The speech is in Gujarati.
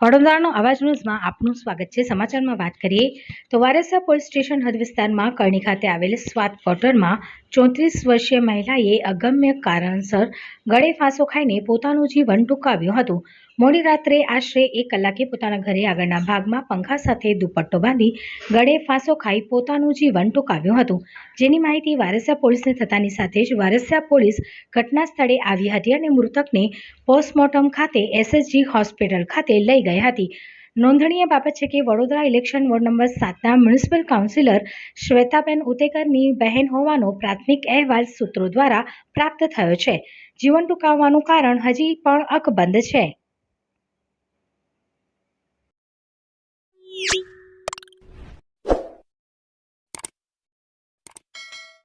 વડોદરાનો અવાજ ન્યૂઝમાં આપનું સ્વાગત છે. સમાચારમાં વાત કરીએ તો વારસા પોલીસ સ્ટેશન હદ વિસ્તારમાં કરણી ખાતે આવેલ સ્વાત ક્વાર્ટરમાં ચોત્રીસ વર્ષીય મહિલાએ અગમ્ય કારણસર ગળે ફાંસો ખાઈને પોતાનું જીવન ટૂંકાવ્યું હતું. મોડી રાત્રે આશરે એક કલાકે પોતાના ઘરે આગળના ભાગમાં પંખા સાથે દુપટ્ટો બાંધી ગળે ફાંસો ખાઈ પોતાનું જીવન ટૂંકાવ્યું હતું. જેની માહિતી વારસિયા પોલીસને થતાની સાથે જ વારસિયા પોલીસ ઘટના સ્થળે આવી હતી અને મૃતકને પોસ્ટમોર્ટમ ખાતે એસએસજી હોસ્પિટલ ખાતે લઈ ગઈ હતી. નોંધનીય બાબત છે કે વડોદરા ઇલેક્શન વોર્ડ નંબર સાતના મ્યુનિસિપલ કાઉન્સિલર શ્વેતાબેન ઉતેકરની બહેન હોવાનો પ્રાથમિક અહેવાલ સૂત્રો દ્વારા પ્રાપ્ત થયો છે. જીવન ટૂંકાવવાનું કારણ હજી પણ અકબંધ છે.